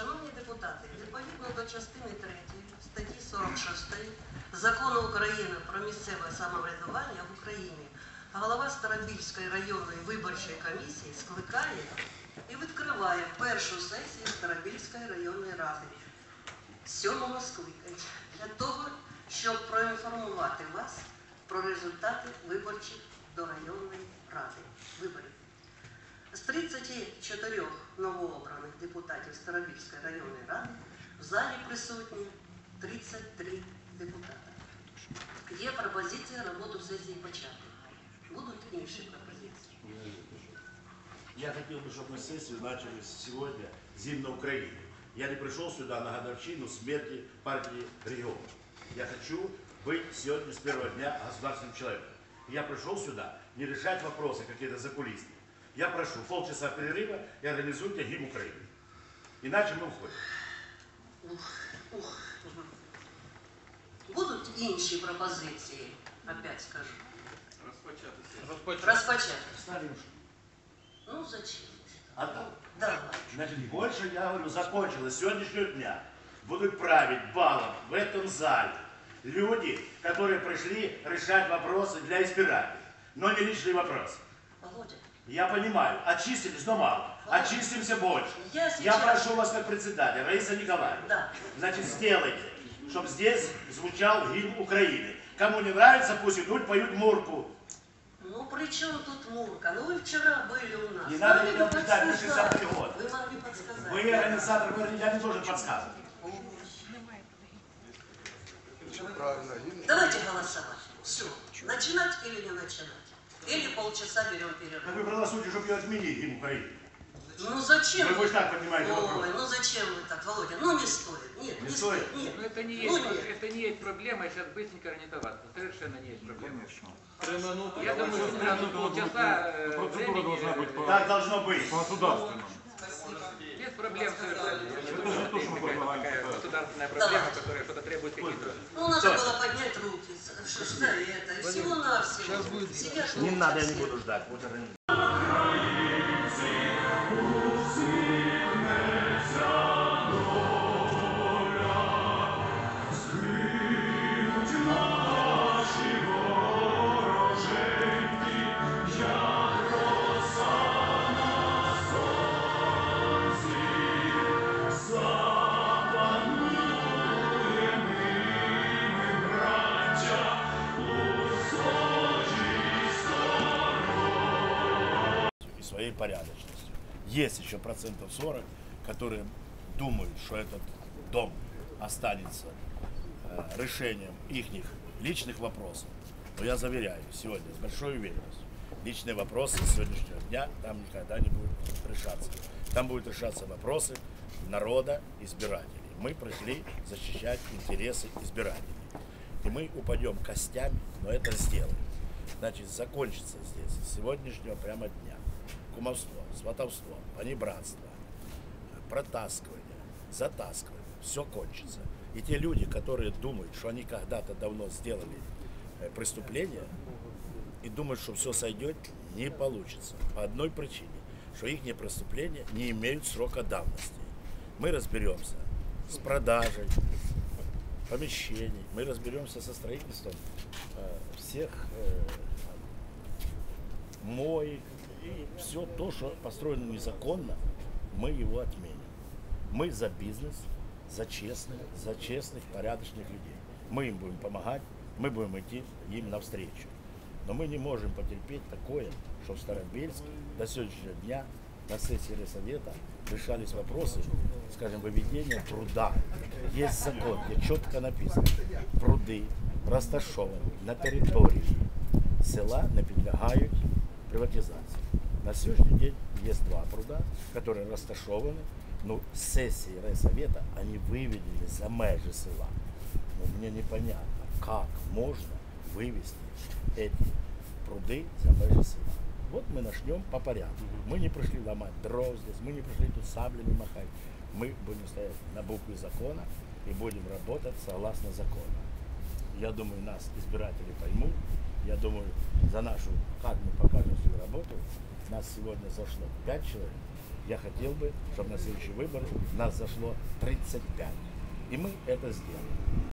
Шановні депутати, відповідно до частини 3 статті 46 Закону України про місцеве самоврядування в Україні, голова Старобільської районної виборчої комісії скликає і відкриває першу сесію Старобільської районної ради. Сьомого скликання. Для того, щоб проінформувати вас про результати виборчих до районної ради. Виборів. З 34 новообраних депутатів Старобільської районної ради в залі присутні 33 депутата. Є пропозиція роботу сесії почати. Будуть інші пропозиції. Я хотел бы, чтобы мы сессию начали сегодня «Зим на Украине». Я не пришел сюда на годовщину смерти партии регионов. Я хочу быть сегодня с первого дня государственным человеком. Я пришел сюда не решать вопросы какие-то закулисные. Я прошу полчаса перерыва и организуйте гимн Украины. Иначе мы уходим. Ух, ух. Будуть інші пропозиції, опять скажу. Розпочати. Ставим. Ну зачем? А то. Давай. Значит, больше, я говорю, закончилось. С сегодняшнего дня будут править балом в этом зале люди, которые пришли решать вопросы для избирателей, но не личные вопросы. Володя, я понимаю, очистились, но мало. Очистимся больше. Я Я сейчас- прошу вас как председателя, Раиса Николаевна. Да. Значит, сделайте, чтобы здесь звучал гимн Украины. Кому не нравится, пусть идут, поют Мурку. ну при чем тут Мурка? Ну вы вчера были у нас. Не Вы надо меня убеждать, на подсказать. 60-й год. Вы могли подсказать. Вы организатор, вы- я не должен подсказывать. Давайте голосовать. Все. Начинать или не начинать? Или полчаса берем Так перерыв. вы проголосуйте, чтобы ее отменить, гимн Украины. Ну зачем? Вы хоть так понимаете Ой, вопрос. ну зачем вы так, Володя? Ну не стоит. Нет, Не не, стоит? стоит. Нет. Ну это не Ну, есть, нет. это не есть проблема, сейчас быстренько организоваться. Совершенно не есть проблема. Три минуты. Я думаю, что сразу полчаса э, Процедура должна быть времени, по Так должно быть. государственному. Э, без проблем совершенно. Это такая да. государственная проблема, Давайте. которая что-то требует каких-то Ну, надо Что? было поднять руки, что и всего-навсего. Сидят Не молча надо, я не буду ждать. Вот. Своей порядочностью. Есть еще процентов 40, которые думают, что этот дом останется э, решением их личных вопросов. Но я заверяю, сегодня с большой уверенностью, личные вопросы сегодняшнего дня там никогда не будут решаться. Там будут решаться вопросы народа, избирателей. Мы пришли защищать интересы избирателей. И мы упадем костями, но это сделаем. Значит, закончится здесь с сегодняшнего прямо дня кумовство, сватовство, понебратство, протаскивание, затаскивание. Все кончится. И те люди, которые думают, что они когда-то давно сделали э, преступление и думают, что все сойдет, не получится. По одной причине, что их преступления не имеют срока давности. Мы разберемся с продажей помещений, мы разберемся со строительством э, всех э, моек и все то, что построено незаконно, мы его отменим. Мы за бизнес, за честных, за честных, порядочных людей. Мы им будем помогать, мы будем идти им навстречу. Но мы не можем потерпеть такое, что в Старобельске до сегодняшнего дня на сессии Райсовета решались вопросы, скажем, выведения пруда. Есть закон, где четко написано, пруди розташовані на території села не підлягають приватизації. На сегодняшний день есть два пруда, которые рассташованы, но с сессии райсовета они выведены за межи села. Но мне непонятно, как можно вывести эти пруды за межи села. Вот мы начнем по порядку. Мы не пришли ломать дров здесь, мы не пришли тут саблями махать. Мы будем стоять на букве закона и будем работать согласно закону. Я думаю, нас избиратели поймут. Я думаю, за нашу, как мы работу, нас сегодня зашло 5 человек. я хотел бы, чтобы на следующие выборы нас зашло 35. И мы это сделаем.